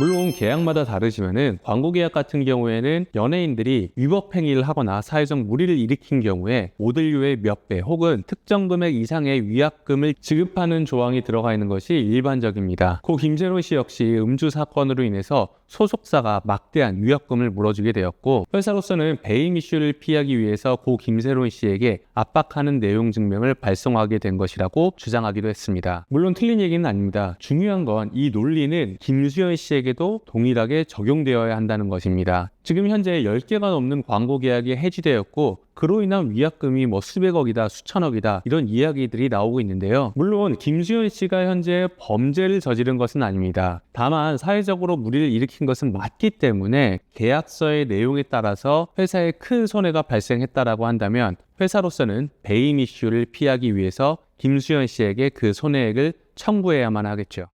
물론 계약마다 다르지만은 광고 계약 같은 경우에는 연예인들이 위법 행위를 하거나 사회적 무리를 일으킨 경우에 모델료의 몇 배 혹은 특정 금액 이상의 위약금을 지급하는 조항이 들어가 있는 것이 일반적입니다. 고 김재론 씨 역시 음주 사건으로 인해서 소속사가 막대한 위약금을 물어주게 되었고 회사로서는 배임 이슈를 피하기 위해서 고 김세론 씨에게 압박하는 내용 증명을 발송하게 된 것이라고 주장하기도 했습니다. 물론 틀린 얘기는 아닙니다. 중요한 건 이 논리는 김수현 씨 에게도 동일하게 적용되어야 한다는 것입니다. 지금 현재 10개가 넘는 광고 계약이 해지되었고 그로 인한 위약금이 뭐 수백억이다 수천억이다 이런 이야기들이 나오고 있는데요. 물론 김수현 씨가 현재 범죄를 저지른 것은 아닙니다. 다만 사회적으로 무리를 일으킨 것은 맞기 때문에 계약서의 내용에 따라서 회사에 큰 손해가 발생했다라고 한다면 회사로서는 배임 이슈를 피하기 위해서 김수현 씨에게 그 손해액을 청구해야만 하겠죠.